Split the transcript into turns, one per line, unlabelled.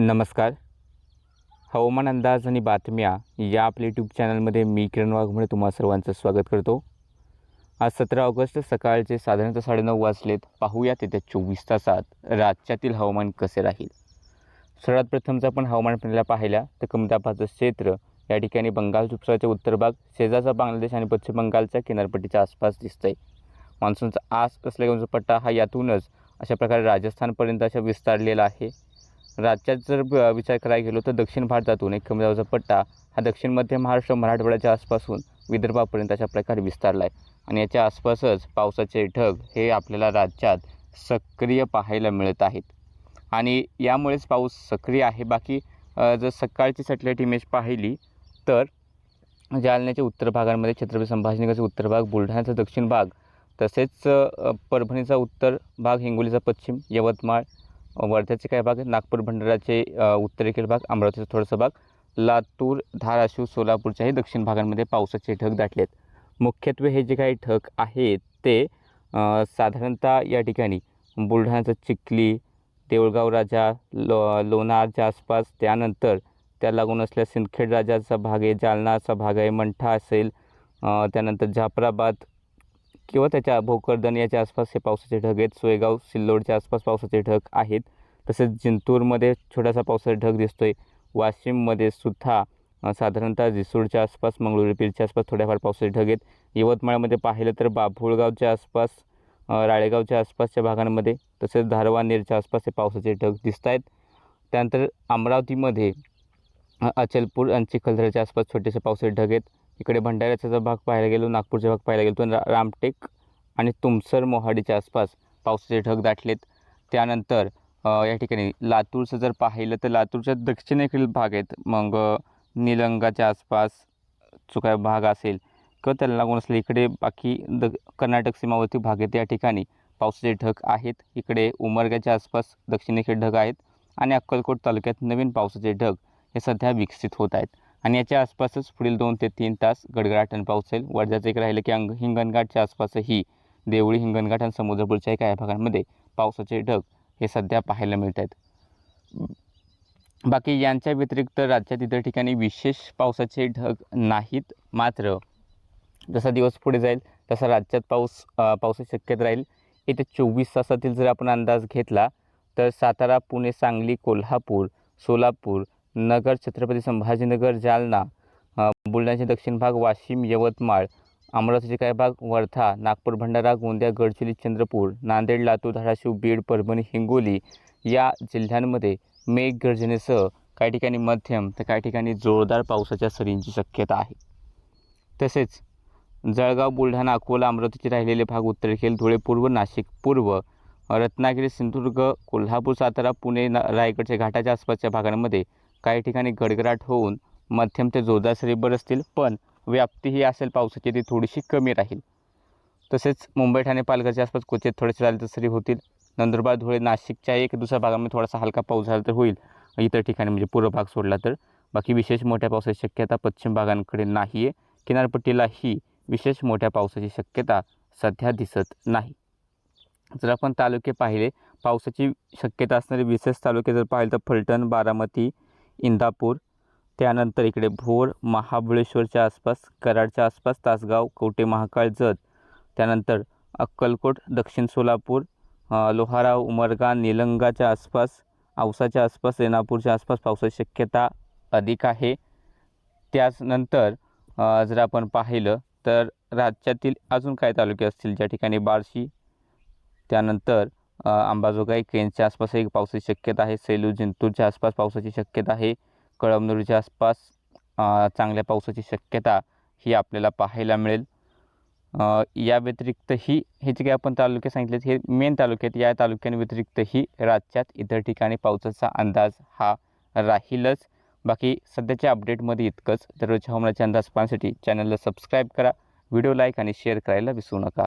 नमस्कार. हवामान अंदाज आणि बातम्या या आपल्या यूट्यूब चॅनलमध्ये मी किरण वाघमोडे तुम्हा सर्वांचं स्वागत करतो. आज सतरा ऑगस्ट सकाळचे साधारणतः साडेनऊ वाजलेत. पाहूयात येत्या चोवीस तासात राज्यातील हवामान कसे राहील. सर्वात प्रथम आपण हवामान प्रणाला पाहिल्या. तर कमी क्षेत्र या ठिकाणी बंगाल उपसागराच्या उत्तर भाग शेजारचा बांगलादेश आणि पश्चिम बंगालच्या किनारपट्टीच्या आसपास दिसतंय. मान्सूनचा आस असलेला पट्टा हा यातूनच अशा प्रकारे राजस्थानपर्यंत अशा विस्तारलेला आहे. राज्यात जर विचार करायला गेलो तर दक्षिण भारतातून एक कमी दाबाचा पट्टा हा दक्षिण मध्य महाराष्ट्र मराठवाड्याच्या आसपासून विदर्भापर्यंत अशा प्रकारे विस्तारला आहे आणि याच्या आसपासच पावसाचे ढग हे आपल्याला राज्यात सक्रिय पाहायला मिळत आहेत. आणि यामुळेच पाऊस सक्रिय आहे. बाकी जर सकाळची सॅटेलाईट इमेज पाहिली तर जालन्याच्या उत्तर भागांमध्ये छत्रपती संभाजीनगरचा उत्तर भाग बुलढाण्याचा दक्षिण भाग तसेच परभणीचा उत्तर भाग हिंगोलीचा पश्चिम यवतमाळ वर्ध्याचे काही भाग? नागपूर भंडाराचे उत्तरेकडील भाग अमरावतीचा थोडासा भाग. लातूर धाराशिव सोलापूरच्याही दक्षिण भागांमध्ये पावसाचे ढग आहेत मुख्यत्वे हे जे काही ढग आहेत ते साधारणतः या ठिकाणी बुलढाण्याचं चिखली देऊळगाव राजा लो लोणारच्या आसपास त्यानंतर त्या लागून असल्या सिंदखेड राजाचा भाग आहे जालनाचा भाग आहे मंठा असेल त्यानंतर जाफराबाद किंवा त्याच्या भोकरदन याच्या आसपास हे पावसाचे ढग आहेत. सोयगाव सिल्लोडच्या आसपास पावसाचे ढग आहेत. तसेच जिंतूरमध्ये छोटासा पावसाचा ढग दिसतो आहे वाशिममध्ये सुद्धा साधारणतः रिसोडच्या आसपास मंगळुरपीरच्या आसपास थोड्याफार पावसाचे ढग आहेत. यवतमाळमध्ये पाहिलं तर बाभुळगावच्या आसपास राळेगावच्या आसपासच्या भागांमध्ये तसेच धारवानेरच्या आसपास हे पावसाचे ढग दिसत आहेत त्यानंतर अमरावतीमध्ये अचलपूर आणि चिखलदऱ्याच्या आसपास छोटेसे पावसाचे ढग आहेत. इकडे भंडाऱ्याचा जर भाग पाहायला गेलो नागपूरचा भाग पाहायला गेलो तर रामटेक आणि तुमसर मोहाडीच्या आसपास पावसाचे ढग दाटलेत. त्यानंतर या ठिकाणी लातूरचं जर पाहिलं तर लातूरच्या दक्षिणेकडील भाग आहेत. मग निलंगाच्या आसपास जो काय भाग असेल किंवा त्याला लागून असले इकडे बाकी द कर्नाटक सीमावर्ती भाग आहेत या ठिकाणी पावसाचे ढग आहेत. इकडे उमरग्याच्या आसपास दक्षिणेकडे ढग आहेत आणि अक्कलकोट तालुक्यात नवीन पावसाचे ढग हे सध्या विकसित होत आहेत. आणि याच्या आसपासच पुढील दोन ते तीन तास गडगडाट आणि पाऊस होईल वर्ध्याचं एक राहिलं की अंग हिंगणघाटच्या आसपासही देवळी हिंगणघाट आणि समुद्रपूरच्या काही भागांमध्ये पावसाचे ढग हे सध्या पाहायला मिळत आहेत बाकी यांच्या व्यतिरिक्त राज्यात इतर ठिकाणी विशेष पावसाचे ढग नाहीत. मात्र जसा दिवस पुढे जाईल तसा राज्यात पाऊस पावसाची शक्यता राहील. येत्या चोवीस तासातील जर आपण अंदाज घेतला तर सातारा पुणे सांगली कोल्हापूर सोलापूर नगर छत्रपती संभाजीनगर जालना बुलढाण्याचे दक्षिण भाग वाशिम यवतमाळ अमरावतीचे काही भाग वर्धा नागपूर भंडारा गोंदिया गडचिरोली चंद्रपूर नांदेड लातूर धाराशिव बीड परभणी हिंगोली या जिल्ह्यांमध्ये मेघगर्जनेसह काही ठिकाणी मध्यम तर काही ठिकाणी जोरदार पावसाच्या सरींची शक्यता आहे. तसेच जळगाव बुलढाणा अकोला अमरावतीचे राहिलेले भाग उत्तरेखेल धुळे पूर्व नाशिक पूर्व रत्नागिरी सिंधुदुर्ग कोल्हापूर सातारा पुणे ना रायगडच्या घाटाच्या आसपासच्या भागांमध्ये काही ठिकाणी गडगडाट होऊन मध्यम ते जोरदार सरी बरसतील पण व्याप्ती ही असेल पावसाची ती थोडीशी कमी राहील. तसेच मुंबई ठाणे पालघरच्या आसपास क्वचित थोडेसे झाले तर सरी होतील. नंदुरबार धुळे नाशिकच्या एक दुसऱ्या भागामध्ये थोडासा हलका पाऊस झाला तर होईल. इतर ठिकाणी म्हणजे पूर्व भाग सोडला तर. बाकी विशेष मोठ्या पावसाची शक्यता पश्चिम भागांकडे नाही आहे किनारपट्टीलाही विशेष मोठ्या पावसाची शक्यता सध्या दिसत नाही. जर आपण तालुके पाहिले पावसाची शक्यता असणारे विशेष तालुके जर पाहिले तर फलटण बारामती इंदापूर त्यानंतर इकडे भोर महाबळेश्वरच्या आसपास कराडच्या आसपास तासगाव कवटे महाकाळ जत. त्यानंतर अक्कलकोट दक्षिण सोलापूर लोहारा उमरगा निलंगाच्या आसपास औसाच्या आसपास रेणापूरच्या आसपास पावसाची शक्यता अधिक आहे. त्याचनंतर जर आपण पाहिलं तर राज्यातील अजून काय तालुके असतील ज्या ठिकाणी बार्शी त्यानंतर अंबाजोगाई केनच्या आसपास एक पावसाची शक्यता आहे. सेलू जिंतूरच्या आसपास पावसाची शक्यता आहे. कळमनुरीच्या आसपास चांगल्या पावसाची शक्यता ही आपल्याला पाहायला मिळेल. या व्यतिरिक्तही हे जे काही आपण तालुके सांगितले हे मेन तालुके आहेत या तालुक्यांव्यतिरिक्तही राज्यात इतर ठिकाणी पावसाचा अंदाज हा राहीलच. बाकी सध्याच्या अपडेटमध्ये इतकंच. दररोजच्या हवामानाचे अंदाज पाहण्यासाठी चॅनलला सबस्क्राईब करा. व्हिडिओ लाईक आणि शेअर करायला विसरू नका.